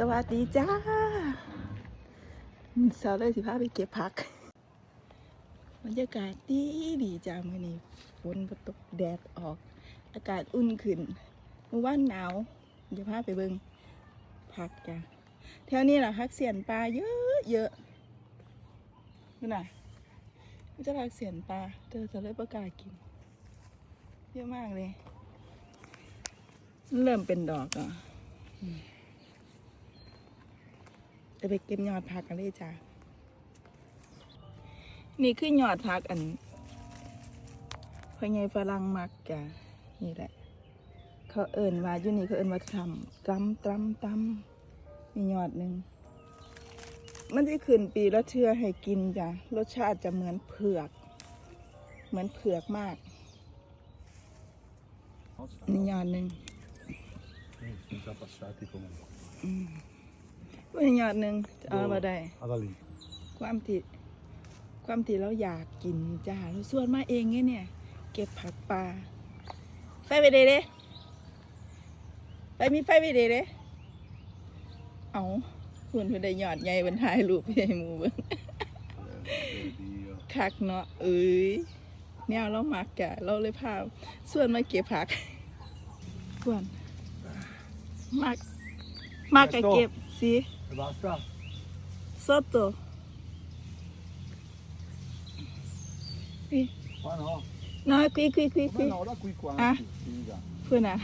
สวัสดีจ้าสาวเลยสิพาไปเก็บผักบรรยากาศดีดีจ้ามื่อนี้ฝนตกแดดออก อากาศอุ่นขึ้นเมื่อวานหนาวเดี๋ยวพาไปเบิงผักจ้าแถวนี้แหละผักเสียนปลาเยอะเยอะนี่น่ะนี่จะผักเสียนปลาเธอจะเลยประกาศกิน เยอะมากเลย เริ่มเป็นดอกอะ จะไปเก็บยอดผักกันเลยจ้านี่คือยอดผักอันพ่อใหญ่ฝรั่งมักจ้ะนี่แหละ เขาเอิ่นว่าอยู่นี่เขาเอิ่นว่าทำตำตำตำมียอดหนึ่งมันจะขึ้นปีละเทือให้กินจ้ะรสชาติจะเหมือนเผือก เหมือนเผือกมากนี่ยอดหนึ่ง Sono già passati comunque. นี่ยอดหนึ่งจะเอามาได้ Ah, da lì. ความที่ความที่เราอยากกินจ้าเราส่วนมาเองไงเนี่ย เก็บผักปลาไฟไปเดเด้ไปมีไฟไปเดเด้เอาคุณคุณได้ยอดใหญ่บนท้ายรูปใหญ่หมูเบิ้ง Dio. คักเนาะเอ้ยแนวเรามักจ้ะเราเลยพาส่วนมาเก็บผักส่วนมักมักกะเก็บสิ E basta? สดตัว Qua no. น้อยคุยคุยคุยคุ Come ย no, da qui quanti? Ah. Figa. เพื่อนอะ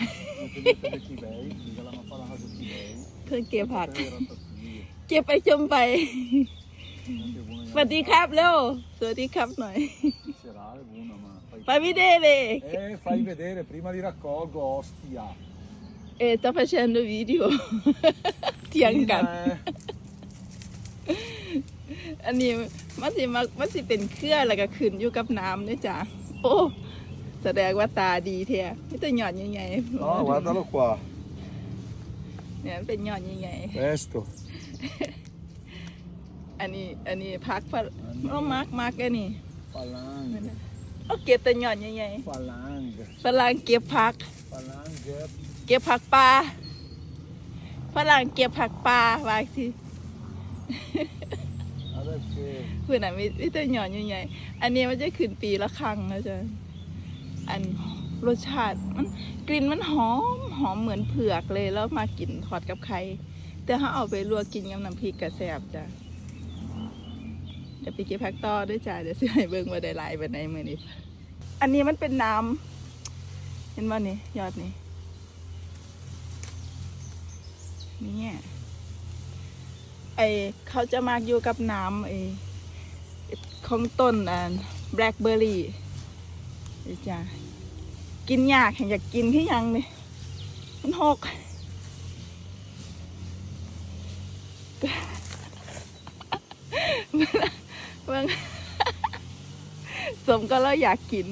Mettete le chilei, mica la mappa la casa chilei. เพื่อนเก็บผัก Te ratatouille. เก็บไปชมไป Anche buona สวัสดีครับเร็ว สวัสดีครับหน่อย Serale, buona, ma fai... ไปวิดีเลย Eh, fai vedere, prima li raccolgo, ostia. เอจะพัชนดูวิดีโอเถียงกัน Fina, eh. อันนี้มันสิมักมันสิเป็นเครือแล้วก็ขึ้นอยู่กับน้ำด้วยจ้ะโอ้แสดงว่าตาดีแท้ไม่ต้องหยอดยังไง No, guardalo qua. เนี่ยมันเป็นหยอดยังไง Questo. อันนี้อันนี้พักพักโอ้มักมักอันนี้ Falange. เอาเก็บแต่หยอดยังไง Falang. ฝรั่งเก็บผัก Falange. เก็บผักปลาฝรั่งเก็บผักปลาว่าสิ Adesso... เพื่อนอะมีมีแต่หย่อนใหญ่ๆอันนี้มันจะขึ้นปีละครั้งนะจ๊ะอันรสชาติมันกลิ่นมันหอมหอมเหมือนเผือกเลยแล้วมากินทอดกับไข่แต่ถ้าเอาไปลวกกินกับน้ำพริกกระแซบจ้ะเดี๋ยวไปเก็บผักต่อด้วยจ้ะเดี๋ยวสิให้เบิ่งว่าได้หลายไปไหนมือนี้อันนี้มันเป็นน้ำเห็นว่านี่ยอดนี่เนี่ไอเขาจะมากอยู่กับน้ำไอของต้นอันแบล็คเบอร์รี่เจ้ะกินยากแห่งอยากกินที่ยังเลยมันหกบางสมก็เราอยากกิน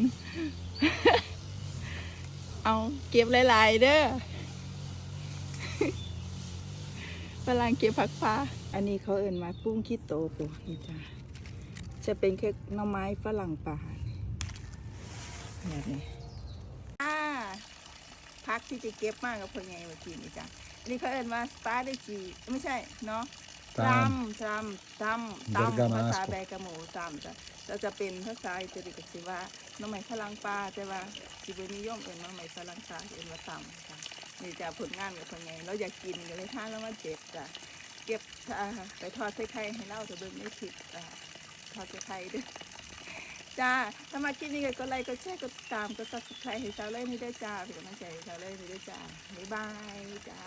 เอาเก็บหลาย ๆ เด้อ ฝรั่งเก็บผักฟ้า อันนี้เขาเอิ่นมาปุ้งคิดโตตัวนี่จ้าจะเป็นแค่หน่อไม้ฝรั่งป่าแบบนี้อ่าพักที่จะเก็บมากกับคนไงเมื่อกี้นี่จ้าอันนี้เขาเอิ่นมาสตาร์ได้จีไม่ใช่เนาะตำตำตำตำ Bergamasco ภาษาแบกะโมตำจ้ะเราจะเป็นภาษาอิตาลีก็สิว่าน้องใหม่ฝรั่งปลาแต่ว่าสิบนิยมเอ็นน้องใหม่ฝรั่งปลาเอ็นว่าตำจ้ะ นี่จะผลงานกับคนไงเราอยากกินก็เลยท่านแล้วมาเจ็บจ้ะเก็บอ่าไปทอดใส่ไข่ให้เล่าจะเบิ่งไม่ผิดจ้ะทอดใส่ไข่ด้วยจ้าถ้ามาคลิปนี้ก็ไลค์ก็แชร์ก็ตามก็ซับสไครต์ให้ชาวเล่นนี่ได้จ้าเป็นกำลังใจให้สาวเล่นนี่ได้จ้าบ๊ายบายจ้า